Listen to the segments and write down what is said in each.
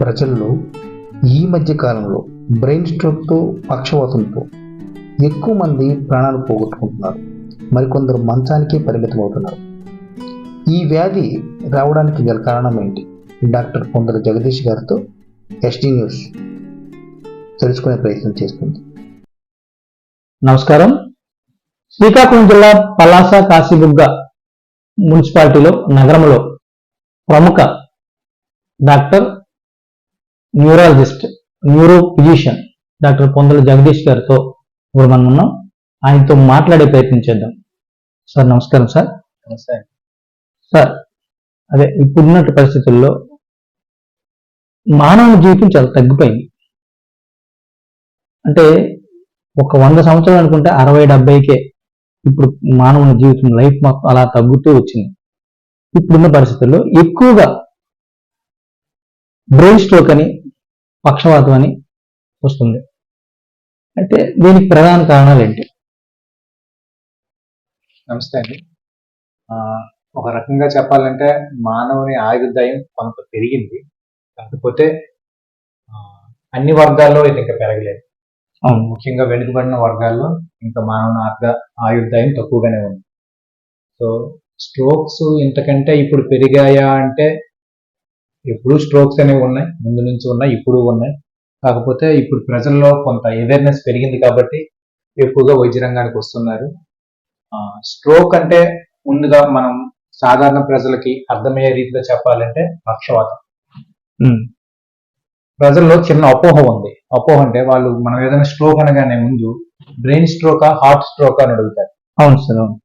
ప్రజల్లో ఈ మధ్య కాలంలో బ్రెయిన్ స్ట్రోక్తో పక్షవాతంతో ఎక్కువ మంది ప్రాణాలు పోగొట్టుకుంటున్నారు. మరికొందరు మంచానికే పరిమితం అవుతున్నారు ఈ వ్యాధి రావడానికి గల కారణం ఏంటి? డాక్టర్ కొందరు జగదీష్ గారితో ఎస్టీ న్యూస్ తెలుసుకునే ప్రయత్నం చేస్తుంది. నమస్కారం. శ్రీకాకుళం జిల్లా పలాస కాశీబుగ్గ మున్సిపాలిటీలో నగరంలో ప్రముఖ doctor neurologist neuro physician doctor Pondala Jagadish గారితో ఇప్పుడు మనం ఉన్నాం. ఆయనతో మాట్లాడే ప్రయత్నం చేద్దాం. సార్ నమస్కారం సార్. నమస్తే. సార్ అదే ఇప్పుడున్న పరిస్థితుల్లో మానవ జీవితం చాలా తగ్గిపోయింది. అంటే ఒక వంద సంవత్సరాలు అనుకుంటే అరవై డెబ్బైకే ఇప్పుడు మానవుని జీవితం లైఫ్ మొత్తం అలా తగ్గుతూ వచ్చింది. ఇప్పుడున్న పరిస్థితుల్లో ఎక్కువగా బ్రెయిన్ స్ట్రోక్ అని పక్షవాతం అని వస్తుంది. అయితే దీనికి ప్రధాన కారణాలు ఏంటి? నమస్తే అండి. ఒక రకంగా చెప్పాలంటే మానవుని ఆయుర్దాయం కొంత పెరిగింది. కాకపోతే అన్ని వర్గాల్లో ఇది ఇంకా పెరగలేదు. ముఖ్యంగా వెనుకబడిన వర్గాల్లో ఇంకా మానవుని ఆర్ద ఆయుర్దాయం తక్కువగానే ఉంది. సో స్ట్రోక్స్ ఇంతకంటే ఇప్పుడు పెరిగాయా అంటే ఎప్పుడు స్ట్రోక్స్ అనేవి ఉన్నాయి ముందు నుంచి ఉన్నాయి ఇప్పుడు ఉన్నాయి. కాకపోతే ఇప్పుడు ప్రజల్లో కొంత అవేర్నెస్ పెరిగింది కాబట్టి ఎక్కువగా వైద్య రంగానికి వస్తున్నారు. స్ట్రోక్ అంటే ముందుగా మనం సాధారణ ప్రజలకి అర్థమయ్యే రీతిలో చెప్పాలంటే పక్షవాతం. ప్రజల్లో చిన్న అపోహ ఉంది. అపోహ అంటే వాళ్ళు మనం ఏదైనా స్ట్రోక్ అనగానే ముందు బ్రెయిన్ స్ట్రోకా హార్ట్ స్ట్రోక్ అని అడుగుతారు. అవును సార్ అవును.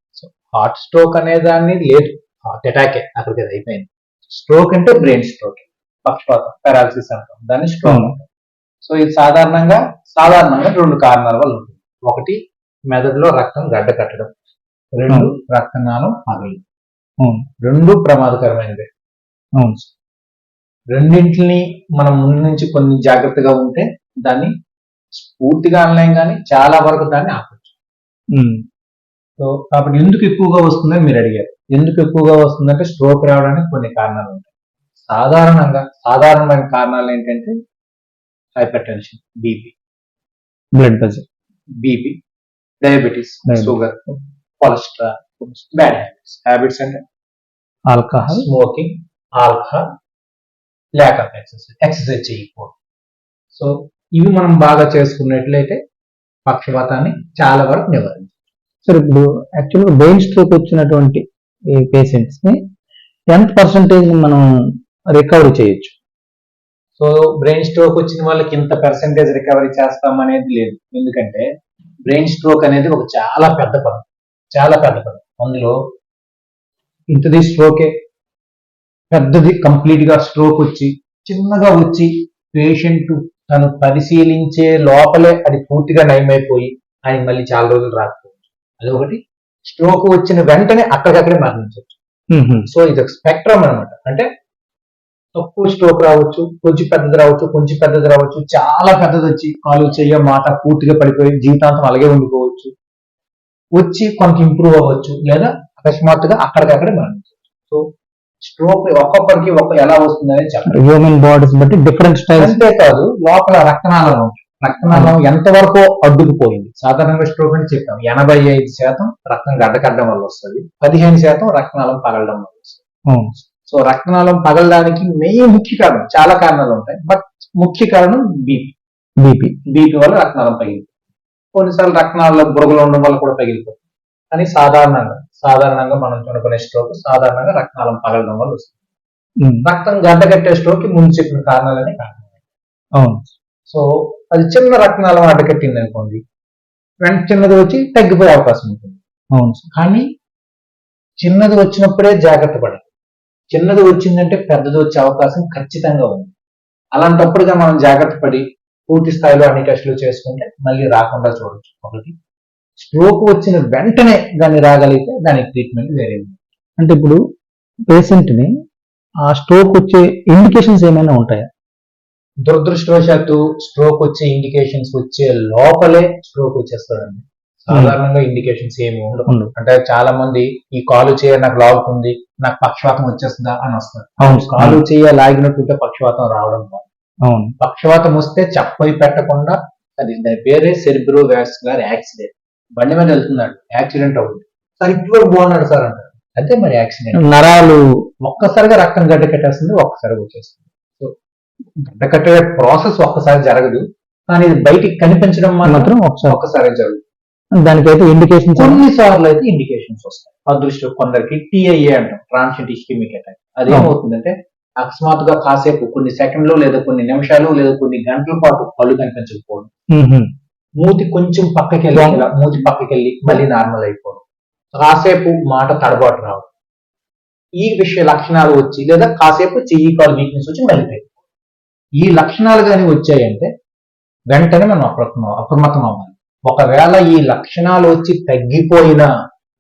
హార్ట్ స్ట్రోక్ అనే దాన్ని లేదు. హార్ట్ అటాకే అక్కడికి అది అయిపోయింది. స్ట్రోక్ అంటే బ్రెయిన్ స్ట్రోక్. పక్షపాతం పారాలసిస్ అంటాం. దాన్ని స్ట్రోక్ సో ఇది సాధారణంగా సాధారణంగా రెండు కారణాల వల్ల ఉంటుంది. ఒకటి మెదడులో రక్తం గడ్డ కట్టడం. రెండు అవును. రక్తనాళం పగలి. రెండు ప్రమాదకరమైనవి. రెండింటిని మనం ముందు నుంచి కొన్ని జాగ్రత్తగా ఉంటే దాన్ని పూర్తిగా అనలేం కానీ చాలా వరకు దాన్ని ఆపచ్చు. సో కాబట్టి ఎందుకు ఎక్కువగా వస్తుందని మీరు అడిగారు. ఎందుకు ఎక్కువగా వస్తుందంటే స్ట్రోక్ రావడానికి కొన్ని కారణాలు ఉంటాయి. సాధారణంగా సాధారణమైన కారణాలు ఏంటంటే hypertension BP. Blood pressure. BP diabetes. Sugar cholesterol bad habits. Habits అంటే? Alcohol. Smoking alcohol lack of exercise exercise చేయకపోవడం సో ఇవి మనం బాగా చేసుకున్నట్లయితే పక్షపాతాన్ని చాలా వరకు నివారించవచ్చు. సార్ ఇప్పుడు యాక్చువల్గా బ్రెయిన్ స్ట్రోక్ వచ్చినటువంటి ఈ పేషెంట్స్ని ఎంత పర్సంటేజ్ మనం రికవరీ చేయొచ్చు. సో బ్రెయిన్ స్ట్రోక్ వచ్చిన వాళ్ళకి ఇంత పర్సెంటేజ్ రికవరీ చేస్తాం అనేది లేదు. ఎందుకంటే బ్రెయిన్ స్ట్రోక్ అనేది ఒక చాలా పెద్ద పదం. చాలా పెద్ద పదం. అందులో ఇంతది స్ట్రోకే పెద్దది కంప్లీట్గా స్ట్రోక్ వచ్చి చిన్నగా వచ్చి పేషెంట్ తను పరిశీలించే లోపలే అది పూర్తిగా నయమైపోయి ఆయన మళ్ళీ చాలా రోజులు రాదు. అదొకటి. స్ట్రోక్ వచ్చిన వెంటనే అక్కడికక్కడే మరణించవచ్చు సో ఇది ఒక స్పెక్ట్రమ్ అనమాట అంటే తక్కువ స్ట్రోక్ రావచ్చు కొంచెం పెద్దది రావచ్చు కొంచెం పెద్దది రావచ్చు చాలా పెద్దది వచ్చి కాలు చెయ్య మాట పూర్తిగా పడిపోయి జీవితాంతం అలాగే ఉండిపోవచ్చు. వచ్చి కొంత ఇంప్రూవ్ అవ్వచ్చు లేదా అకస్మాత్తుగా అక్కడికక్కడే మరణించవచ్చు సో స్ట్రోక్ ఒక్కొక్కరికి ఒక్క ఎలా వస్తుంది అనేది చెప్పండి హ్యూమన్ బాడీస్ బట్టి డిఫరెంట్ స్టైల్స్ అంతేకాదు లోపల రక్తనాళం ఉంటుంది. రక్తనాళం ఎంతవరకు అడ్డుకుపోయింది? సాధారణంగా స్ట్రోక్ అని చెప్పాం ఎనభై ఐదు శాతం రక్తం గడ్డకట్టడం వల్ల వస్తుంది పదిహేను శాతం రక్తనాళం పగలడం వల్ల వస్తుంది. సో రక్తనాళం పగలడానికి మెయిన్ ముఖ్య కారణం చాలా కారణాలు ఉంటాయి బట్ ముఖ్య కారణం బీపీ బీపీ బీపీ వల్ల రక్తనాళం పగిలిపోతుంది. కొన్నిసార్లు రక్తనాళంలో బురగలు ఉండడం వల్ల కూడా పగిలిపోతుంది. కానీ సాధారణంగా సాధారణంగా మనం అనుకునే స్ట్రోక్ సాధారణంగా రక్తనాళం పగలడం వల్ల వస్తుంది. రక్తం గడ్డకట్టే స్ట్రోక్ ముందు చెప్పిన కారణాలనే కారణం. అవును. సో అది చిన్న రక్తనాళం అడ్డకట్టింది అనుకోండి వెంట చిన్నది వచ్చి తగ్గిపోయే అవకాశం ఉంటుంది. అవును. కానీ చిన్నది వచ్చినప్పుడే జాగ్రత్త పడాలి. చిన్నది వచ్చిందంటే పెద్దది వచ్చే అవకాశం ఖచ్చితంగా ఉంది. అలాంటప్పుడుగా మనం జాగ్రత్త పడి పూర్తి స్థాయిలో అన్ని టెస్టులు చేసుకుంటే మళ్ళీ రాకుండా చూడొచ్చు. ఒకటి స్ట్రోక్ వచ్చిన వెంటనే దాన్ని రాగలిగితే దానికి ట్రీట్మెంట్ వేరే ఉంది అంటే ఇప్పుడు పేషెంట్ని ఆ స్ట్రోక్ వచ్చే ఇండికేషన్స్ ఏమైనా ఉంటాయా? దురదృష్టవశాత్తు స్ట్రోక్ వచ్చే ఇండికేషన్స్ వచ్చే లోపలే స్ట్రోక్ వచ్చేస్తుందండి. సాధారణంగా ఇండికేషన్స్ ఏమి ఉండవు. ఉండవు. అంటే చాలా మంది ఈ కాలు చేయ నాకు లాగుతుంది నాకు పక్షవాతం వచ్చేస్తుందా అని వస్తారు. కాలు చేయ లాగినట్టుంటే పక్షవాతం రావడం కాదు. అవును. పక్షవాతం వస్తే చెప్పయి పెట్టకుండా అది దాని పేరే సెరిబ్రో వ్యాస్కులర్ యాక్సిడెంట్. బండి మీద వెళ్తున్నాడు యాక్సిడెంట్ అవుతుంది. సార్ ఇప్పుడు బాగున్నాడు సార్ అంటారు. అదే మరి యాక్సిడెంట్. నరాలు ఒక్కసారిగా రక్తం గడ్డ కట్టేస్తుంది ఒక్కసారిగా వచ్చేస్తుంది. గడ్డ కట్టే ప్రాసెస్ ఒక్కసారి జరగదు కానీ ఇది బయటికి కనిపించడం మాత్రం ఒకసారి ఒక్కసారి జరుగుతుంది దానికైతే ఇండికేషన్స్ కొన్నిసార్లు అయితే ఇండికేషన్స్ వస్తాయి. అదృష్టం కొందరికి టిఐఏ అంటాం ట్రాన్షియంట్ ఇస్కిమిక్ అటాక్ అదేమవుతుందంటే అకస్మాత్తుగా కాసేపు కొన్ని సెకండ్లు లేదా కొన్ని నిమిషాలు లేదా కొన్ని గంటల పాటు కళ్ళు కనిపించకపోవడం. మూతి కొంచెం పక్కకి వెళ్ళి మూతి పక్కకి వెళ్ళి మళ్ళీ నార్మల్ అయిపోవడం. కాసేపు మాట తడబాటు రావడం. ఈ విషయ లక్షణాలు వచ్చి లేదా కాసేపు చెయ్యి కాలు వీక్నెస్ వచ్చి మళ్ళీ. ఈ లక్షణాలు కానీ వచ్చాయంటే వెంటనే మనం అప్రమత్తం అప్రమత్తం అవ్వాలి. ఒకవేళ ఈ లక్షణాలు వచ్చి తగ్గిపోయినా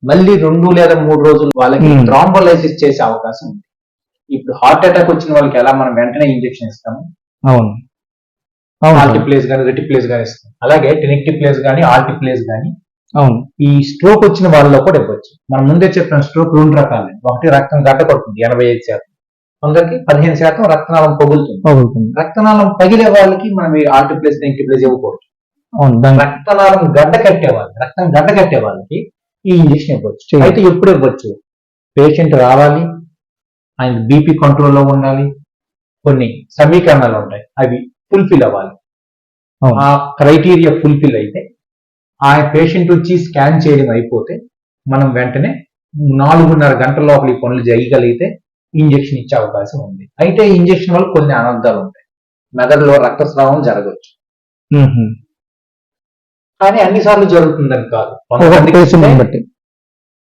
మళ్ళీ రెండు లేదా మూడు రోజులు వాళ్ళకి. థ్రాంబోలైసిస్ చేసే అవకాశం ఉంది. ఇప్పుడు హార్ట్ అటాక్ వచ్చిన వాళ్ళకి ఎలా మనం వెంటనే ఇంజెక్షన్ ఇస్తాము? అవును. ఆల్టిప్లేస్ కానీ రెటిప్లేస్ కానీ ఇస్తాం. అలాగే టెనిక్టిప్లేస్ కానీ ఆల్టిప్లేస్ కానీ అవును. ఈ స్ట్రోక్ వచ్చిన వాళ్ళలో కూడా ఇవ్వచ్చు. మనం ముందే చెప్పిన స్ట్రోక్ రెండు రకాలు. ఒకటి రక్తం గడ్డ కొడుతుంది ఎనభై ఐదు శాతం. కొందరికి పదిహేను శాతం రక్తనాళం పగులుతుంది. పగులుతుంది. రక్తనాళం పగిలే వాళ్ళకి మనం ఈ ఆల్టిప్లేస్ టెనిక్టిప్లేస్ ఇవ్వకూడదు రక్తనాళం గడ్డ కట్టే వాళ్ళకి రక్తం గడ్డ కట్టే వాళ్ళకి ఈ ఇంజెక్షన్ ఇవ్వచ్చు. అయితే ఎప్పుడు ఇవ్వచ్చు? పేషెంట్ రావాలి ఆయన బీపీ కంట్రోల్లో ఉండాలి కొన్ని సమీకరణాలు ఉంటాయి అవి ఫుల్ఫిల్ అవ్వాలి. ఆ క్రైటీరియా ఫుల్ఫిల్ అయితే ఆ పేషెంట్ వచ్చి స్కాన్ చేయడం అయిపోతే మనం వెంటనే నాలుగున్నర గంటల లోపల ఈ పనులు చేయగలిగితే ఇంజెక్షన్ ఇచ్చే అవకాశం ఉంది. అయితే ఇంజెక్షన్ వల్ల కొన్ని అనర్థాలు ఉంటాయి. మెదడులో రక్తస్రావం జరగవచ్చు. కానీ అన్నిసార్లు జరుగుతుందని కాదు.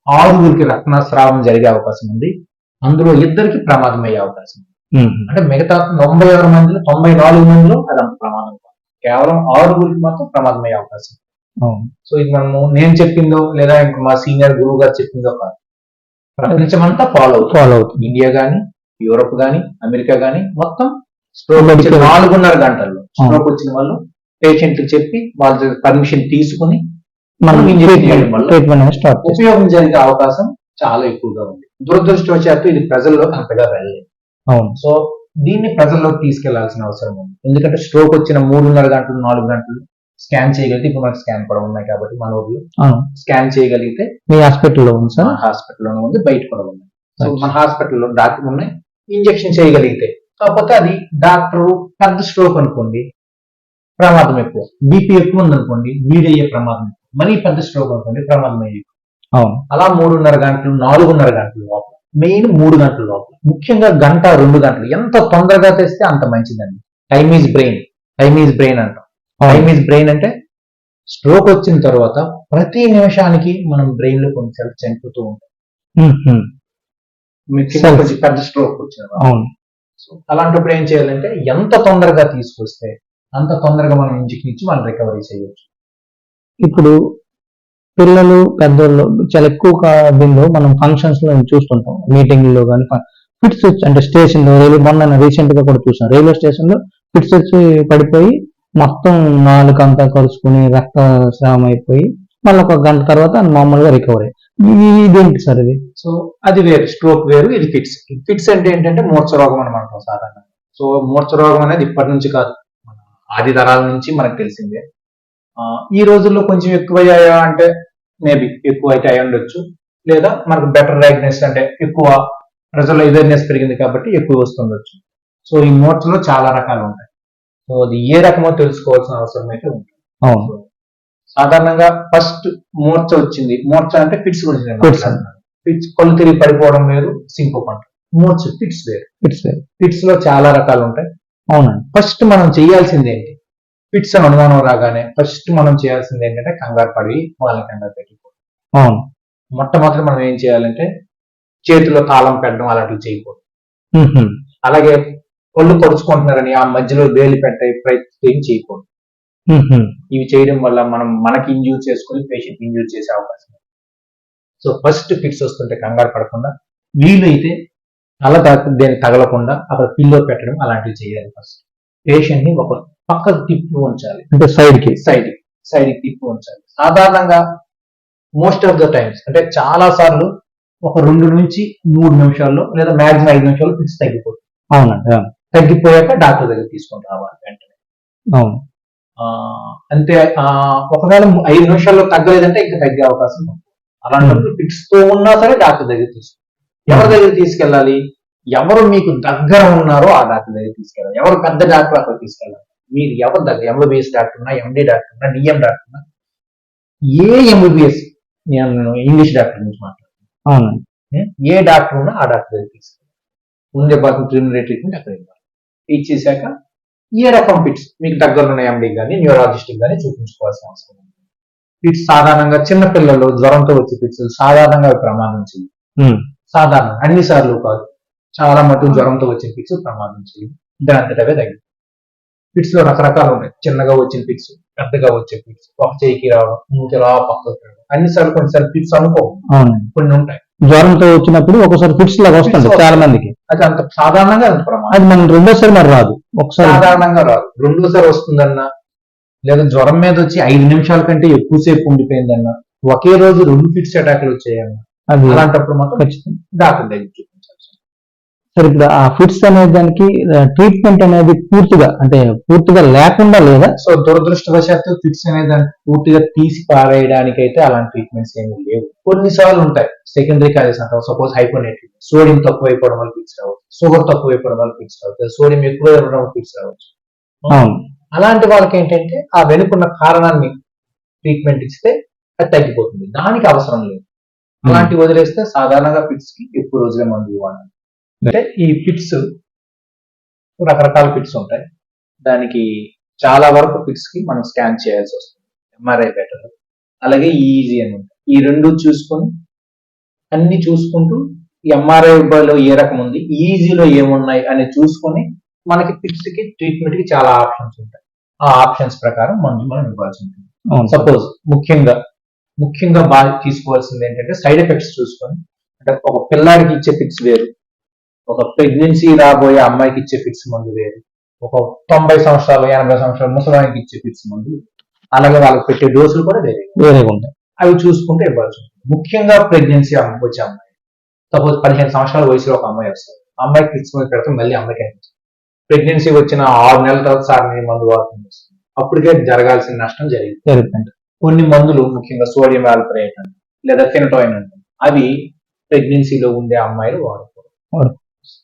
ఆరుగురికి రక్తస్రావం జరిగే అవకాశం ఉంది. అందులో ఇద్దరికి ప్రమాదం అయ్యే అవకాశం ఉంది. అంటే మిగతా తొంభై ఆరు మందిలో తొంభై నాలుగు మందిలో అది అంత ప్రమాదం కాదు. కేవలం ఆరుగురికి మాత్రం ప్రమాదం అయ్యే అవకాశం సో ఇది మనము నేను చెప్పిందో లేదా ఇంక మా సీనియర్ గురువు గారు చెప్పిందో కాదు. ప్రపంచమంతా ఫాలో అవుతుంది. ఫాలో అవుతుంది. ఇండియా గానీ యూరోప్ గానీ అమెరికా గానీ మొత్తం స్ట్రోక్ వచ్చిన నాలుగున్నర గంటల్లో స్ట్రోక్ వచ్చిన వాళ్ళు పేషెంట్ చెప్పి వాళ్ళ పర్మిషన్ తీసుకుని మనం ట్రీట్మెంట్ స్టార్ట్ ఉపయోగం జరిగే అవకాశం చాలా ఎక్కువగా ఉంది. దురదృష్టవశాత్తు ఇది ప్రజల్లోకి అంతగా వెళ్ళలేదు. అవును. సో దీన్ని ప్రజల్లోకి తీసుకెళ్ళాల్సిన అవసరం ఉంది. ఎందుకంటే స్ట్రోక్ వచ్చిన మూడున్నర గంటలు నాలుగు గంటలు స్కాన్ చేయగలిగితే ఇప్పుడు మనకి స్కాన్ కూడా ఉన్నాయి కాబట్టి మన ఊర్లో స్కాన్ చేయగలిగితే మీ హాస్పిటల్లో ఉంది సార్? మన హాస్పిటల్లోనే ఉంది బయట కూడా ఉంది. సో మన హాస్పిటల్లో డాక్టర్ ఉన్నాయి ఇంజెక్షన్ చేయగలిగితే. కాకపోతే అది డాక్టర్ పెద్ద స్ట్రోక్ అనుకోండి ప్రమాదం ఎక్కువ. బీపీ ఎక్కువ ఉంది అనుకోండి బ్లీడ్ అయ్యే ప్రమాదం ఎక్కువ. మరీ పెద్ద స్ట్రోక్ అనుకోండి ప్రమాదం అయ్యే. అవును. అలా మూడున్నర గంటలు నాలుగున్నర గంటల లోపల మెయిన్ మూడు గంటల లోపల ముఖ్యంగా గంట రెండు గంటలు. ఎంత తొందరగా తెస్తే అంత మంచిదండి. Time is brain time is brain అంటాం. టైమ్ ఈజ్ బ్రెయిన్ అంటే స్ట్రోక్ వచ్చిన తర్వాత ప్రతి నిమిషానికి మనం బ్రెయిన్లో కొన్ని సెల్స్ చనిపోతూ ఉంటాం. కొంచెం పెద్ద స్ట్రోక్ వచ్చిన వాళ్ళు. అవును. సో అలాంటప్పుడు ఏం చేయాలంటే ఎంత తొందరగా తీసుకొస్తే అంత తొందరగా మనం ఇంజెక్షన్ ఇచ్చి మనం రికవరీ చేయొచ్చు. ఇప్పుడు పిల్లలు పెద్దోళ్ళు చాలా ఎక్కువ దీనిలో మనం ఫంక్షన్స్లో చూస్తుంటాం. మీటింగ్లో కానీ ఫిట్స్ వచ్చి అంటే స్టేషన్లో రైల్వే మొన్న రీసెంట్గా కూడా చూసాం. రైల్వే స్టేషన్లో ఫిట్స్ వచ్చి పడిపోయి మొత్తం నాలుగు అంతా కలుసుకుని రక్తస్రావం అయిపోయి మళ్ళీ ఒక గంట తర్వాత మామూలుగా రికవరీ. ఇదేంటి సార్ ఇది? సో అది వేరు. స్ట్రోక్ వేరు ఇది ఫిట్స్ ఫిట్స్ అంటే ఏంటంటే మూర్ఛ రోగం అని అంటాం సాధారణంగా. సో మూర్ఛ రోగం అనేది ఇప్పటి నుంచి కాదు. మన ఆది తరాల నుంచి మనకు తెలిసిందే. ఈ రోజుల్లో కొంచెం ఎక్కువయ్యాయా అంటే మేబీ ఎక్కువ అయితే అయి ఉండొచ్చు. లేదా మనకు బెటర్ డయాగ్నోస్ అంటే ఎక్కువ ప్రజల్లో అవేర్నెస్ పెరిగింది కాబట్టి ఎక్కువ వస్తుండొచ్చు. సో ఈ మూర్ఛలో చాలా రకాలు ఉంటాయి. సో అది ఏ రకమో తెలుసుకోవాల్సిన అవసరం అయితే ఉంది అవును. సాధారణంగా ఫస్ట్ మూర్ఛ వచ్చింది. మూర్ఛ అంటే ఫిట్స్ గురించి ఫిట్స్ కళ్ళు తిరిగి పడిపోవడం వేరు సింకోప్ అంటారు మూర్ఛ ఫిట్స్ వేరు. ఫిట్స్ ఫిట్స్లో చాలా రకాలు ఉంటాయి. అవునండి. ఫస్ట్ మనం చేయాల్సింది ఏంటి? ఫిట్స్ అని అనుమానం రాగానే ఫస్ట్ మనం చేయాల్సింది ఏంటంటే కంగారు పడి వాళ్ళని కంగారు పెట్టుకోవడం అవును. మొట్టమొదటి మనం ఏం చేయాలంటే చేతిలో తాళం పెట్టడం అలాంటివి చేయకూడదు. అలాగే ఒళ్ళు పొడుచుకుంటున్నారని ఆ మధ్యలో వేలి పెట్టే ప్రయత్నం ఏం చేయకూడదు. ఇవి చేయడం వల్ల మనం మనకి ఇంజూర్ చేసుకుని పేషెంట్ ఇంజూర్ చేసే అవకాశం సో ఫస్ట్ ఫిట్స్ వస్తుంటే కంగారు పడకుండా వీలైతే తాకు దేనికి తగలకుండా అక్కడ పిల్లో పెట్టడం అలాంటివి చేయాలి ఫస్ట్ పేషెంట్ని ఒక పక్కకు తిప్పి ఉంచాలి. అంటే సైడ్కి? సైడ్ సైడ్ తిప్పి ఉంచాలి. సాధారణంగా మోస్ట్ ఆఫ్ ద టైమ్స్ అంటే చాలా సార్లు ఒక రెండు నుంచి మూడు నిమిషాల్లో లేదా మాక్సిమం ఐదు నిమిషాల్లో ఫిట్స్ తగ్గిపోతుంది. అవునండి అవును. తగ్గిపోయాక డాక్టర్ దగ్గర తీసుకొని రావాలి వెంటనే. అవును. అంతే ఒకవేళ ఐదు నిమిషాల్లో తగ్గలేదంటే ఇంకా తగ్గే అవకాశం ఉంది. అలాంటప్పుడు ఫిక్స్తో ఉన్నా సరే డాక్టర్ దగ్గర తీసుకు ఎవరి దగ్గర తీసుకెళ్ళాలి? ఎవరు మీకు దగ్గర ఉన్నారో ఆ డాక్టర్ దగ్గర తీసుకెళ్ళాలి. ఎవరు పెద్ద డాక్టర్ అక్కడ తీసుకెళ్ళాలి? మీరు ఎవరి దగ్గర ఎంబీబీఎస్ డాక్టర్ ఉన్నా ఎండి డాక్టర్ ఉన్నా డిఎం డాక్టర్ ఉన్నా ఏ ఎంబీబీఎస్ నేను ఇంగ్లీష్ డాక్టర్ గురించి మాట్లాడుతున్నాను ఏ డాక్టర్ ఉన్నా ఆ డాక్టర్ దగ్గర తీసుకెళ్ళాలి. ముందే బాగా ప్రిలిమినరీ ట్రీట్మెంట్ అక్కడ ఇచ్చేసాక ఏ రకం ఫిట్స్ మీకు దగ్గర ఉన్న ఎండి కానీ న్యూరాలజిస్ట్ కానీ చూపించుకోవాల్సిన అవసరం ఉంది. ఫిట్స్ సాధారణంగా చిన్న పిల్లలు జ్వరంతో వచ్చే ఫిట్స్ సాధారణంగా ప్రమాదం చేయవు. ఉమ్, సాధారణ. అన్ని సార్లు కాదు. చాలా మటుకు జ్వరంతో వచ్చే ఫిట్స్ ప్రమాదం చేయవు. దాని అంతటవే తగ్గి ఫిట్స్లో రకరకాలు ఉంటాయి చిన్నగా వచ్చిన ఫిట్స్ పెద్దగా వచ్చే ఫిట్స్ ఒక చేయికి రావడం ఇంకొక రా పక్కకి రావడం అన్ని సార్లు కొన్నిసార్లు ఫిట్స్ అనుకో కొన్ని ఉంటాయి. జ్వరంతో వచ్చినప్పుడు ఒకసారి ఫిట్స్ లాగా వస్తుంది చాలా మందికి. అది అంత సాధారణంగా అది మనం రెండోసారి మరి రాదు. ఒకసారి సాధారణంగా రాదు. రెండోసారి వస్తుందన్నా లేదా జ్వరం మీద వచ్చి ఐదు నిమిషాల కంటే ఎక్కువసేపు ఉండిపోయిందన్నా ఒకే రోజు రెండు ఫిట్స్ అటాక్లు వచ్చాయన్న అలాంటప్పుడు మాత్రం ఖచ్చితంగా. డాక్టర్ దగ్గర చూపించాల్సి ఉంటుంది. సరే ఇప్పుడు ఆ ఫిట్స్ అనే దానికి ట్రీట్మెంట్ అనేది పూర్తిగా అంటే పూర్తిగా లేకుండా లేదా? సో దురదృష్టవశాత్తు ఫిట్స్ అనే దాన్ని పూర్తిగా తీసి పారేయడానికి అయితే అలాంటి ట్రీట్మెంట్స్ ఏమీ లేవు. కొన్నిసార్లు ఉంటాయి. సెకండరీ కాజెస్ అంటాం. సపోజ్ హైపోనెట్రీ సోడియం తక్కువ అయిపోవడం వల్ల ఫిట్స్ రావచ్చు. షుగర్ తక్కువ అయిపోవడం వల్ల ఫిట్స్ రావచ్చు. సోడియం ఎక్కువ అయిపోవడం వల్ల ఫిట్స్ రావచ్చు. అవును. అలాంటి వాళ్ళకి ఏంటంటే ఆ వెనుకున్న కారణాన్ని ట్రీట్మెంట్ ఇస్తే అది తగ్గిపోతుంది. దానికి అవసరం లేదు. అలాంటి వదిలేస్తే సాధారణంగా ఫిట్స్కి ఎక్కువ రోజులే మందు ఇవ్వాలి అంటే ఈ ఫిట్స్ రకరకాల ఫిట్స్ ఉంటాయి. దానికి చాలా వరకు ఫిట్స్కి మనం స్కాన్ చేయాల్సి వస్తుంది. ఎంఆర్ఐ బెటర్ అలాగే ఈజీ అని ఉంటాయి ఈ రెండు చూసుకొని అన్ని చూసుకుంటూ ఎంఆర్ఐ లో ఏ రకం ఉంది ఈజీలో ఏమున్నాయి అని చూసుకొని మనకి ఫిట్స్కి ట్రీట్మెంట్కి చాలా ఆప్షన్స్ ఉంటాయి. ఆ ఆప్షన్స్ ప్రకారం మందు మనం ఇవ్వాల్సి ఉంటుంది. సపోజ్ ముఖ్యంగా ముఖ్యంగా బాగా తీసుకోవాల్సింది ఏంటంటే సైడ్ ఎఫెక్ట్స్ చూసుకొని అంటే ఒక పిల్లాడికి ఇచ్చే ఫిట్స్ వేరు. ఒక ప్రెగ్నెన్సీ రాబోయే అమ్మాయికి ఇచ్చే ఫిట్స్ మందు వేరు. ఒక తొంభై సంవత్సరాలు ఎనభై సంవత్సరాలు ముసలానికి ఇచ్చే ఫిట్స్ మందు. వేరు. అలాగే వాళ్ళకి పెట్టే డోసులు కూడా వేరే. వేరేగా ఉంటాయి. అవి చూసుకుంటే ఇవ్వాల్సి ఉంటుంది ముఖ్యంగా ప్రెగ్నెన్సీ వచ్చే అమ్మాయి. సపోజ్ పదిహేను సంవత్సరాల వయసులో ఒక అమ్మాయి వస్తుంది. అమ్మాయికి ఫిట్స్ మందు పెడితే మళ్ళీ అమ్మాయికి ప్రెగ్నెన్సీ వచ్చిన ఆరు నెలల తర్వాత సార్ నేను మందు వాడుతుంది. అప్పటికే జరగాల్సిన నష్టం జరిగింది. జరుగుతుంది. కొన్ని మందులు ముఖ్యంగా సోడియం వాల్పరేట్ అని లేదా ఫినటోయిన్ అని అవి ప్రెగ్నెన్సీలో ఉండే అమ్మాయిలు వాడకూడదు.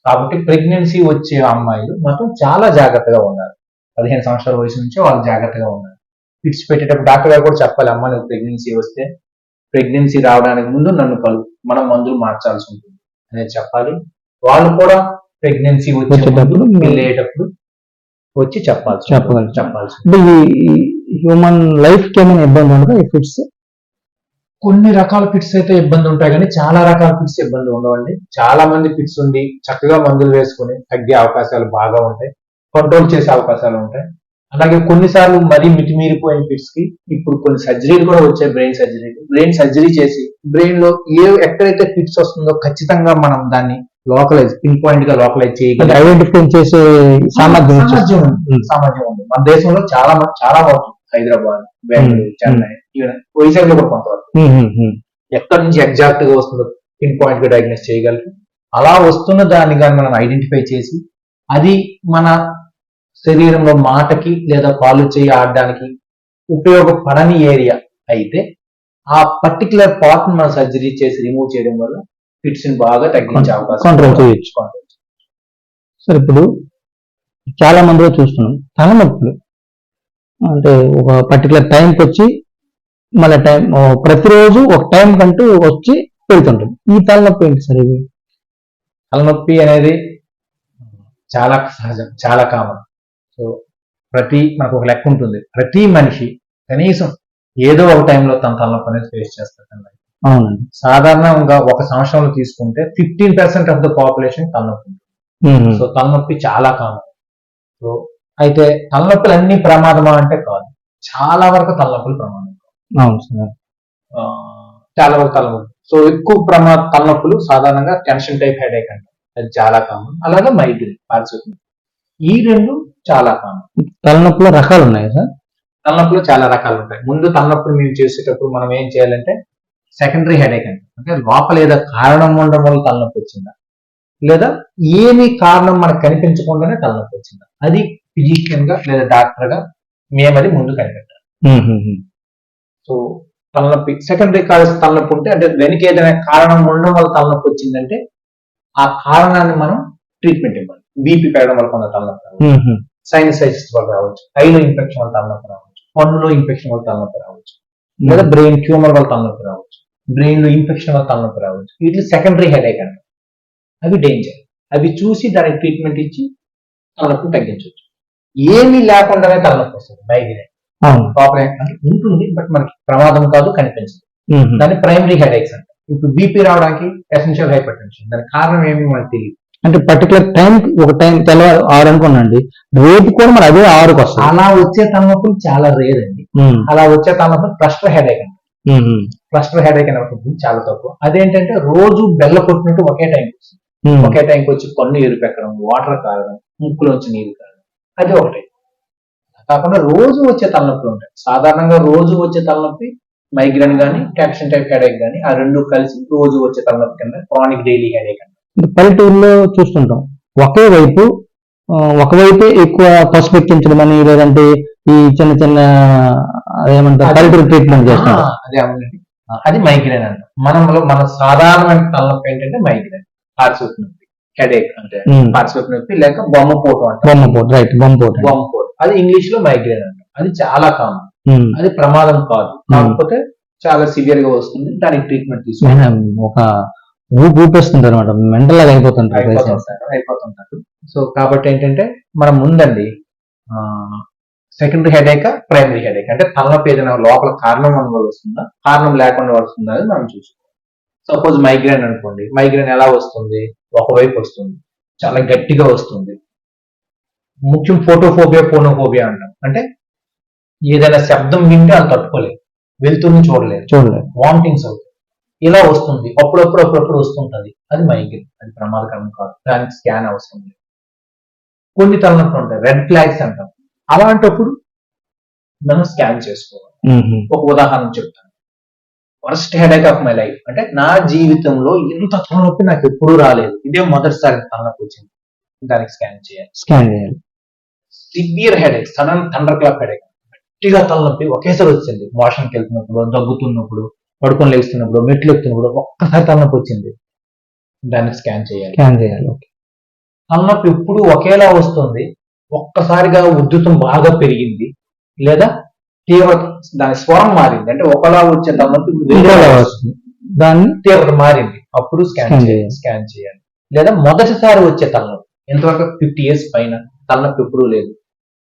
కాబట్టి ప్రెగ్నెన్సీ వచ్చే అమ్మాయిలు మాత్రం చాలా జాగ్రత్తగా ఉండాలి. పదిహేను సంవత్సరాల వయసు నుంచి వాళ్ళు జాగ్రత్తగా ఉండాలి. ఫిట్స్ పెట్టేటప్పుడు డాక్టర్ గారు కూడా చెప్పాలి అమ్మ నువ్వు ప్రెగ్నెన్సీ వస్తే ప్రెగ్నెన్సీ రావడానికి ముందు నన్ను కలు మనం మందులు మార్చాల్సి ఉంటుంది. అనేది చెప్పాలి. వాళ్ళు కూడా ప్రెగ్నెన్సీ వచ్చేటప్పుడు వెళ్ళేటప్పుడు వచ్చి చెప్పాల్సి. చెప్పగలరు. చెప్పాల్సి హ్యూమన్ లైఫ్కి ఏమైనా ఇబ్బంది ఉండదు ఈ ఫిట్స్ కొన్ని రకాల ఫిట్స్ అయితే ఇబ్బంది ఉంటాయి కానీ చాలా రకాల ఫిట్స్ ఇబ్బంది ఉండవండి. చాలా మంది ఫిట్స్ ఉండి చక్కగా మందులు వేసుకుని తగ్గే అవకాశాలు బాగా ఉంటాయి. కంట్రోల్ చేసే అవకాశాలు ఉంటాయి. అలాగే కొన్నిసార్లు మరీ మితిమీరిపోయిన ఫిట్స్కి ఇప్పుడు కొన్ని సర్జరీలు కూడా వచ్చాయి బ్రెయిన్ సర్జరీ బ్రెయిన్ సర్జరీ చేసి బ్రెయిన్లో ఏ ఎక్కడైతే ఫిట్స్ వస్తుందో ఖచ్చితంగా మనం దాన్ని లోకలైజ్ పిన్ పాయింట్గా లోకలైజ్ చేయగలం. ఐడెంటిఫై చేసే సామర్థ్యం సామర్థ్యం ఉంది. మన దేశంలో చాలా చాలా వరకు హైదరాబాద్ బెంగళూరు. చెన్నై ఈవెన్ వైజాగ్లో కూడా కొంతవరకు. ఎక్కడి నుంచి ఎగ్జాక్ట్గా వస్తుందో పిన్ పాయింట్గా డయాగ్నోస్ చేయగలరు అలా వస్తున్న దాన్ని కానీ మనం ఐడెంటిఫై చేసి అది మన శరీరంలో మాటకి లేదా కాలు చేయి ఆడడానికి ఉపయోగపడని ఏరియా అయితే ఆ పర్టికులర్ పార్ట్ మనం సర్జరీ చేసి రిమూవ్ చేయడం వల్ల ఫిట్స్ని బాగా తగ్గించే అవకాశం. Control చేయొచ్చు. సరే ఇప్పుడు చాలా మందిలో చూస్తున్నాం తలనొప్పులు అంటే ఒక పర్టికులర్ టైంకి వచ్చి మళ్ళీ టైం ప్రతిరోజు ఒక టైం కంటూ వచ్చి వెళ్తుంటుంది ఈ తలనొప్పి ఏంటి సార్ ఇది? తలనొప్పి అనేది చాలా సహజం చాలా కామన్ సో ప్రతి మనకు ఒక లెక్క ఉంటుంది. ప్రతి మనిషి కనీసం ఏదో ఒక టైంలో తన తలనొప్పి అనేది ఫేస్ చేస్తారు అవునండి. సాధారణంగా ఒక సంవత్సరంలో తీసుకుంటే fifteen percent of the population తలనొప్పి. సో తలనొప్పి చాలా కామన్ సో అయితే తలనొప్పులు అన్ని ప్రమాదమా అంటే కాదు. చాలా వరకు తలనొప్పులు ప్రమాదం. అవును సార్. చాలా వరకు తలనొప్పి సో ఎక్కువ ప్రమాద తలనొప్పులు సాధారణంగా టెన్షన్ టైప్ హెడేక్ అంటారు. అది చాలా కామన్. అలాగే మైగ్రేన్ పార్శ్వతం ఈ రెండు చాలా కామన్. తలనొప్పిలో రకాలు ఉన్నాయి సార్? తలనొప్పులు చాలా రకాలు ఉంటాయి. ముందు తలనొప్పులు మేము చేసేటప్పుడు మనం ఏం చేయాలంటే సెకండరీ హెడేక్ అంటే అంటే లోపల ఏదో కారణం ఉండడం వల్ల తలనొప్పి వచ్చిందా? లేదా ఏమి కారణం మనకు కనిపించకుండానే తలనొప్పి వచ్చిందా? అది ఫిజిషియన్గా లేదా డాక్టర్గా మేము అది ముందు కనిపెట్టాలి. సో తలనొప్పి సెకండరీ కాజ్ తలనొప్పి ఉంటే అంటే వెనక ఏదైనా కారణం ఉండడం వల్ల తలనొప్పి వచ్చిందంటే ఆ కారణాన్ని మనం ట్రీట్మెంట్ ఇవ్వాలి. బీపీ పెరగడం వల్ల కొంత తలనొప్పి రావచ్చు. సైనసైటిస్ వల్ల రావచ్చు. ఐలో ఇన్ఫెక్షన్ వల్ల తలనొప్పి రావచ్చు. పన్నులో ఇన్ఫెక్షన్ వల్ల తలనొప్పి రావచ్చు. లేదా బ్రెయిన్ ట్యూమర్ వల్ల తలనొప్పి రావచ్చు. బ్రెయిన్లో ఇన్ఫెక్షన్ వల్ల తలనొప్పి రావచ్చు. వీటి సెకండరీ హెడేక్ అంటారు అవి డేంజర్ అవి చూసి దానికి ట్రీట్మెంట్ ఇచ్చి తలనొప్పి తగ్గించవచ్చు. ఏమీ లేకుండానే తలనొప్పి వస్తుంది మైగ్రేన్ ప్రాబ్లం అంటే ఉంటుంది బట్ మనకి ప్రమాదం కాదు కనిపించదు. దాన్ని ప్రైమరీ హెడేక్స్ అంటారు. ఇప్పుడు బీపీ రావడానికి ఎసెన్షియల్ హైపర్ టెన్షన్ దానికి కారణం ఏమి మనకు తెలియదు. అంటే పర్టికులర్ టైం ఒక టైం తెల్లవారు ఆరు అనుకోనండి రేపు కూడా మరి అదే ఆరుకు వస్తుంది. అలా వచ్చే తలనొప్పులు చాలా రేర్ అండి. అలా వచ్చే తలనొప్పులు cluster headache hmm. Cluster headache అనే ఉంటుంది చాలా తక్కువ. అదేంటంటే రోజు బెల్ల కొట్టినట్టు ఒకే టైం వస్తుంది. ఒకే టైంకి వచ్చి పన్ను ఎరుపెక్కడం వాటర్ కారడం ముక్కులోంచి నీరు కారడం అది ఒకటి. కాకుండా రోజు వచ్చే తలనొప్పులు ఉంటాయి. సాధారణంగా రోజు వచ్చే తలనొప్పి మైగ్రేన్ గానీ క్యాప్షన్ టైప్ హెడేక్ గానీ ఆ రెండు కలిసి రోజు వచ్చే తలనొప్పి కింద క్రానిక్ డైలీ హెడేక్ అంటారు. పల్లెటూరులో చూస్తుంటాం. ఒకే వైపు ఒకవైపే ఎక్కువ పసుపు ఎక్కించడం అని లేదంటే ఈ చిన్న చిన్న ఏమంటారు పల్లెటూరు ట్రీట్మెంట్ చేస్తారు ఆ, అదే అవునండి. అది మైగ్రేన్ అంటాం మనలో మన సాధారణమైన తలనొప్పి ఏంటంటే మైగ్రేన్ నొప్పి. హెడేక్ అంటే మ్మ్. హార్ట్స్వెప్ నొప్పి లేక బొమ్మ పోటు అంటాం బొమ్మ పోటు రైట్ బొమ్మ పోటు. బొమ్మ పోటు. అది ఇంగ్లీష్లో మైగ్రేన్ అంటాం. అది చాలా కామన్ మ్మ్. అది ప్రమాదం కాదు. కాకపోతే చాలా సివియర్గా వస్తుంది. దానికి ట్రీట్మెంట్ తీసుకోవాలి ఆయన ఒక ఊపి ఊపేస్తుంటారు అనమాట మెంటల్ అయిపోతుంటారు పేషెంట్స్. అయిపోతుంటారు అయిపోతుంటారు. సో కాబట్టి ఏంటంటే మనం ముందండి సెకండరీ హెడేక్ ప్రైమరీ హెడేక్ అంటే తలనొప్పి ఏదైనా లోపల కారణం వల్ల వస్తుందా? కారణం లేకుండా వస్తుందా అని మనం చూసుకోవాలి. సపోజ్ మైగ్రేన్ అనుకోండి మైగ్రేన్ ఎలా వస్తుంది? ఒకవైపు వస్తుంది చాలా గట్టిగా వస్తుంది. ముఖ్యం ఫోటోఫోబియా ఫోనోఫోబియా అంటాం. అంటే ఏదైనా శబ్దం వింటే అది తట్టుకోలేదు వెళ్తుని చూడలేదు చూడలేదు వామిటింగ్స్ అవుతాయి. ఇలా వస్తుంది. అప్పుడప్పుడు అప్పుడప్పుడు వస్తుంటది. అది మైగ్రేన్. అది ప్రమాదకరం కాదు. దానికి స్కాన్ అవసరం లేదు. కొన్ని తలనొప్పులు ఉంటాయి. రెడ్ ఫ్లాగ్స్ అంటాం. అలాంటప్పుడు మనం స్కాన్ చేసుకోవాలి. ఒక ఉదాహరణ చెప్తాను. Worst headache of my life అంటే నా జీవితంలో ఇంత తలనొప్పి నాకు ఎప్పుడూ రాలేదు. ఇదే మొదటిసారి తలనొప్పి వచ్చింది. దానికి స్కాన్ చేయాలి. స్కాన్ చేయాలి. Severe headache sudden thunderclap headache గట్టిగా తలనొప్పి ఒకేసారి వచ్చింది. మోషన్కి వెళ్తున్నప్పుడు దగ్గుతున్నప్పుడు పడుకొని లేస్తున్నప్పుడు మెట్లు ఎక్కుతున్నప్పుడు ఒక్కసారి తలనొప్పి వచ్చింది. దానికి స్కాన్ చేయాలి. స్కాన్ చేయాలి ఓకే తలనొప్పి ఎప్పుడు ఒకేలా వస్తుంది. ఒక్కసారిగా ఉద్ధృతం బాగా పెరిగింది. లేదా తీవ్రత దాని స్వరం మారింది. అంటే ఒకలా వచ్చే తలనొప్పి దాన్ని తీవ్రత మారింది. అప్పుడు స్కాన్ చేయాలి. చేయాలి. స్కాన్ చేయాలి. లేదా మొదటిసారి వచ్చే తలనొప్పి. ఎంతవరకు? ఫిఫ్టీ ఇయర్స్ పైన తలనొప్పి ఎప్పుడూ లేదు.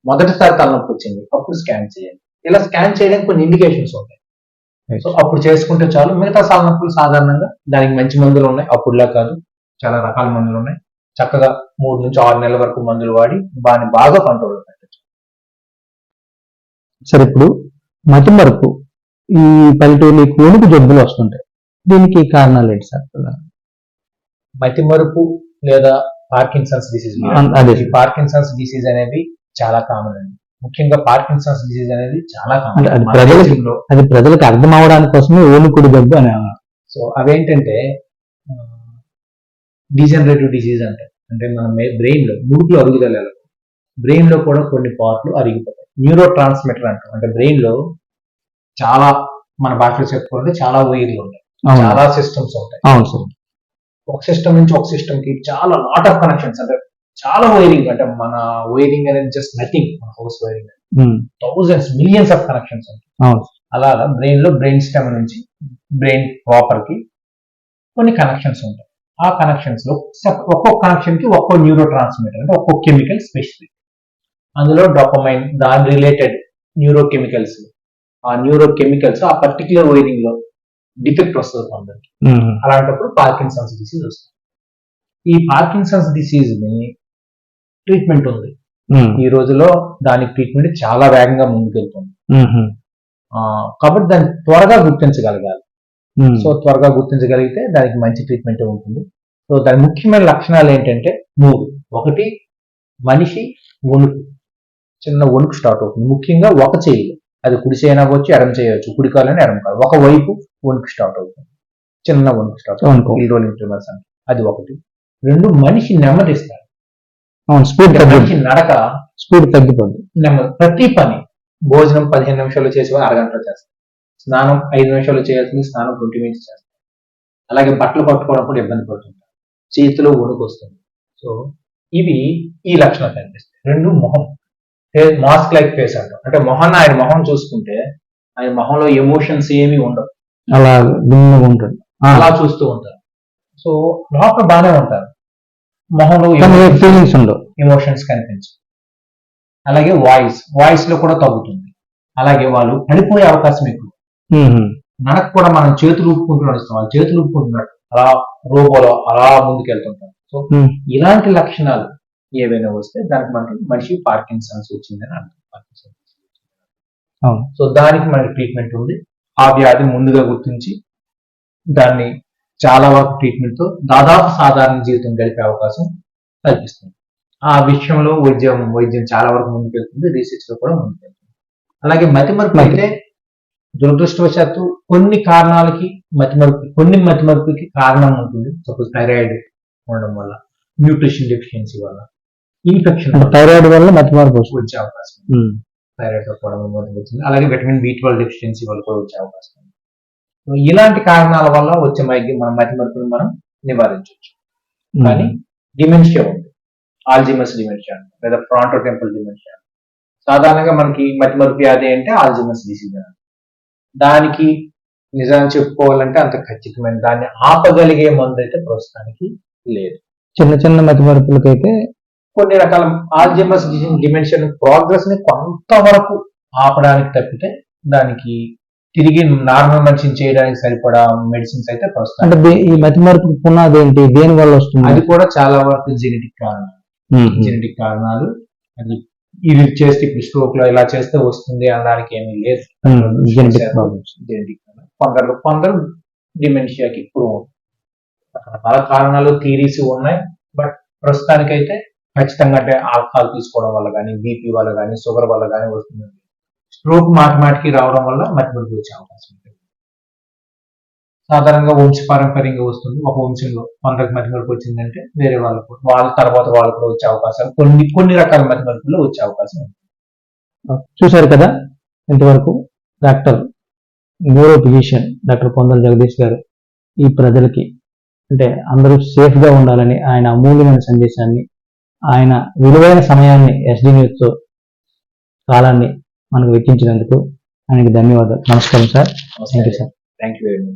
మొదటిసారి తలనొప్పి వచ్చింది. అప్పుడు స్కాన్ చేయాలి. ఇలా స్కాన్ చేయడానికి కొన్ని ఇండికేషన్స్ ఉంటాయి. సో అప్పుడు చేసుకుంటే చాలు. మిగతా తలనొప్పులు సాధారణంగా దానికి మంచి మందులు ఉన్నాయి. అప్పుడులా కాదు. చాలా రకాల మందులు ఉన్నాయి. చక్కగా మూడు నుంచి ఆరు నెలల వరకు మందులు వాడి దాన్ని బాగా కంట్రోల్ పెట్టచ్చు సరే ఇప్పుడు మతి మరుపు ఈ పల్లెటూరు వణుకు జబ్బులు వస్తుంటాయి. దీనికి కారణాలు ఏంటి సార్? మతి మరుపు లేదా పార్కిన్సన్స్ డిసీజ్ అదే. పార్కిన్సన్స్ డిసీజ్ అనేది చాలా కామన్ అండి. ముఖ్యంగా పార్కిన్సన్స్ డిసీజ్ అనేది చాలా అంటే అది కామన్ ప్రజలకి- అది ప్రజలకు అర్థం అవడానికి కోసమే ఓనుకుడి జబ్బు అని సో అవేంటంటే డీజనరేటివ్ డిసీజ్ అంటారు. అంటే మన బ్రెయిన్లో ముడుకులు అరుగుదల బ్రెయిన్లో కూడా కొన్ని పార్ట్లు అరిగిపోతాయి. న్యూరో ట్రాన్స్మిటర్ అంటాం. అంటే బ్రెయిన్లో చాలా మన భాషలో చెప్పుకుంటే చాలా వైర్లు ఉంటాయి. చాలా సిస్టమ్స్ ఉంటాయి. అవును సార్ ఒక సిస్టమ్ నుంచి ఒక సిస్టమ్కి చాలా లాట్ ఆఫ్ కనెక్షన్స్ అంటే చాలా వైరింగ్ అంటే మన వైరింగ్ అనేది జస్ట్ నథింగ్ మన house wiring thousands millions of connections ఉంటాయి. అవును అలాగా బ్రెయిన్లో బ్రెయిన్ స్టెమ్ నుంచి బ్రెయిన్ ప్రాపర్కి కొన్ని కనెక్షన్స్ ఉంటాయి. ఆ కనెక్షన్స్లో ఒక్కొక్క కనెక్షన్కి ఒక్కో న్యూరో ట్రాన్స్మిటర్ అంటే ఒక్కొక్క కెమికల్ స్పెసిఫిక్ అందులో డోపమైన్ దాని రిలేటెడ్ న్యూరో కెమికల్స్ ఆ న్యూరో కెమికల్స్ ఆ పర్టికులర్ వైరింగ్లో డిఫెక్ట్ వస్తుంది కొందరికి. అలాంటప్పుడు పార్కిన్సన్స్ డిసీజ్ వస్తుంది. ఈ పార్కిన్సన్స్ డిసీజ్ని ట్రీట్మెంట్ ఉంది. ఈ రోజులో దానికి ట్రీట్మెంట్ చాలా వేగంగా ముందుకెళ్తుంది. కాబట్టి దాన్ని త్వరగా గుర్తించగలగాలి. సో త్వరగా గుర్తించగలిగితే దానికి మంచి ట్రీట్మెంట్ ఉంటుంది. సో దాని ముఖ్యమైన లక్షణాలు ఏంటంటే మూడు. ఒకటి మనిషి వణుకు. చిన్న వణుకు స్టార్ట్ అవుతుంది. ముఖ్యంగా ఒక చేయి. అది కుడి చేయి అవ్వచ్చు ఎడమ చేయవచ్చు కుడి కాలని ఎడమ కాలు. ఒక వైపు వణుకు స్టార్ట్ అవుతుంది. చిన్న వణుకు స్టార్ట్. అవుతుంది. రోలింగ్ ట్రిమర్స్ అంటే అది ఒకటి. రెండు మనిషి నెమ్మదిస్తారు స్పీడ్ మనిషి నడక స్పీడ్ తగ్గిపోద్ది నెమ్మది. ప్రతి పని భోజనం పదిహేను నిమిషాలు చేసి అరగంటలో చేస్తారు. స్నానం ఐదు నిమిషాలు చేయాల్సింది స్నానం ట్వంటీ మినిట్స్ చేస్తారు. అలాగే బట్టలు పట్టుకోవడం కూడా ఇబ్బంది పడుతుంటారు. చేతిలో వణుకు వస్తుంది. సో ఇవి ఈ లక్షణాలు కనిపిస్తాయి. రెండు మొహం. మాస్క్ లైక్ ఫేస్ అంటాం. అంటే మొహాన్ని ఆయన మొహం చూసుకుంటే ఆయన మొహంలో ఎమోషన్స్ ఏమీ ఉండవు. అలా భిన్నంగా ఉంటుంది. అలా చూస్తూ ఉంటారు. సో లోపల బాగానే ఉంటారు. మొహంలో ఫీలింగ్స్ ఉండవు. ఎమోషన్స్ కనిపించవు. అలాగే వాయిస్ వాయిస్లో కూడా తగ్గుతుంది. అలాగే వాళ్ళు పడిపోయే అవకాశం ఎక్కువ. మనకు కూడా మనం చేతులు ఊపుకుంటూ నడుస్తాం. వాళ్ళు చేతులు ఊపుకుంటున్నట్టు అలా రోబోలో అలా ముందుకెళ్తుంటాం సో. ఇలాంటి లక్షణాలు ఏవైనా వస్తే దానికి మనకి మనిషి పార్కిన్సన్స్ వచ్చిందని అర్థం. పార్కిన్సన్స్ అవును. సో దానికి మనకి ట్రీట్మెంట్ ఉంది. ఆ వ్యాధి ముందుగా గుర్తించి దాన్ని చాలా వరకు ట్రీట్మెంట్తో దాదాపు సాధారణ జీవితం గడిపే అవకాశం కల్పిస్తుంది. ఆ విషయంలో వైద్యం వైద్యం చాలా వరకు ముందుకెళ్తుంది. రీసెర్చ్లో కూడా ముందుకెళ్తుంది. అలాగే మతిమరుపు మతి- అయితే దురదృష్టవశాత్తు కొన్ని కారణాలకి మతిమరుపు కొన్ని మతిమరుపుకి కారణం ఉంటుంది. సపోజ్ థైరాయిడ్ ఉండడం వల్ల న్యూట్రిషన్ డెఫిషియన్సీ వల్ల. ఇన్ఫెక్షన్. థైరాయిడ్ వల్ల మతి మార్పు వచ్చే అవకాశం. థైరాయిడ్తో కూడా మతిమరుపు వచ్చింది అలాగే విటమిన్ బి ట్వెల్వ్ డెఫిషియన్సీ వల్ల కూడా వచ్చే అవకాశం ఉంది. సో ఇలాంటి కారణాల వల్ల వచ్చే మైగ్రేన్ మన మతిమరుపుని మనం నివారించవచ్చు. కానీ డిమెన్షియా ఉంది. ఆల్జిమస్ డిమెన్షియా లేదా ఫ్రాంటో టెంపుల్ డిమెన్షియా సాధారణంగా మనకి మతిమరుపు వ్యాధి అంటే ఆల్జిమస్ డిసీజ్ దానికి నిజాన్ని చెప్పుకోవాలంటే అంత ఖచ్చితమైన దాన్ని ఆపగలిగే మందు అయితే ప్రస్తుతానికి లేదు. చిన్న చిన్న మతి మార్పులకైతే కొన్ని రకాల ఆల్జిమస్ డిమెన్షన్ ప్రోగ్రెస్ని కొంతవరకు ఆపడానికి తప్పితే దానికి తిరిగి నార్మల్ మనిషిని చేయడానికి సరిపడా మెడిసిన్స్ అయితే ప్రస్తుతం అంటే ఈ మతి మార్పు పునాది ఏంటి దేని వల్ల వస్తుంది? అది కూడా చాలా వరకు జెనెటిక్ కారణాలు. జెనెటిక్ కారణాలు. అది ఇది చేస్తే ఇప్పుడు స్ట్రోక్లో ఇలా చేస్తే వస్తుంది అనడానికి ఏమీ లేదు. జెనెటిక్ ప్రాబ్లమ్స్ జెనెటిక్ కొందరు కొందరు డిమెన్షియాకి ఇప్పుడు రకరకాల కారణాలు థీరీస్ ఉన్నాయి. బట్ ప్రస్తుతానికైతే ఖచ్చితంగా అంటే ఆల్కహాల్ తీసుకోవడం వల్ల కానీ బీపీ వల్ల కానీ షుగర్ వల్ల కానీ వస్తుందండి స్ట్రోక్ మాటిమాటికి రావడం వల్ల మతిమరుపు వచ్చే అవకాశం ఉంటుంది. సాధారణంగా వంశ పారంపర్యంగా వస్తుంది. ఒక వంశంలో కొందరికి మతిమరుపు వచ్చిందంటే వేరే వాళ్ళకు వాళ్ళ తర్వాత వాళ్ళు కూడా వచ్చే అవకాశం కొన్ని కొన్ని రకాల మతిమరుపుల్లో వచ్చే అవకాశం ఉంది చూశారు కదా ఇంతవరకు doctor neuro physician doctor Pondala Jagadish garu ఈ ప్రజలకి అంటే అందరూ సేఫ్గా ఉండాలని ఆయన అమూల్యమైన సందేశాన్ని ఆయన విలువైన సమయాన్ని ఎస్డి న్యూస్ కాలాన్ని మనకు వెచ్చించినందుకు ఆయనకి ధన్యవాదాలు. నమస్కారం sir. Thank you sir thank you very much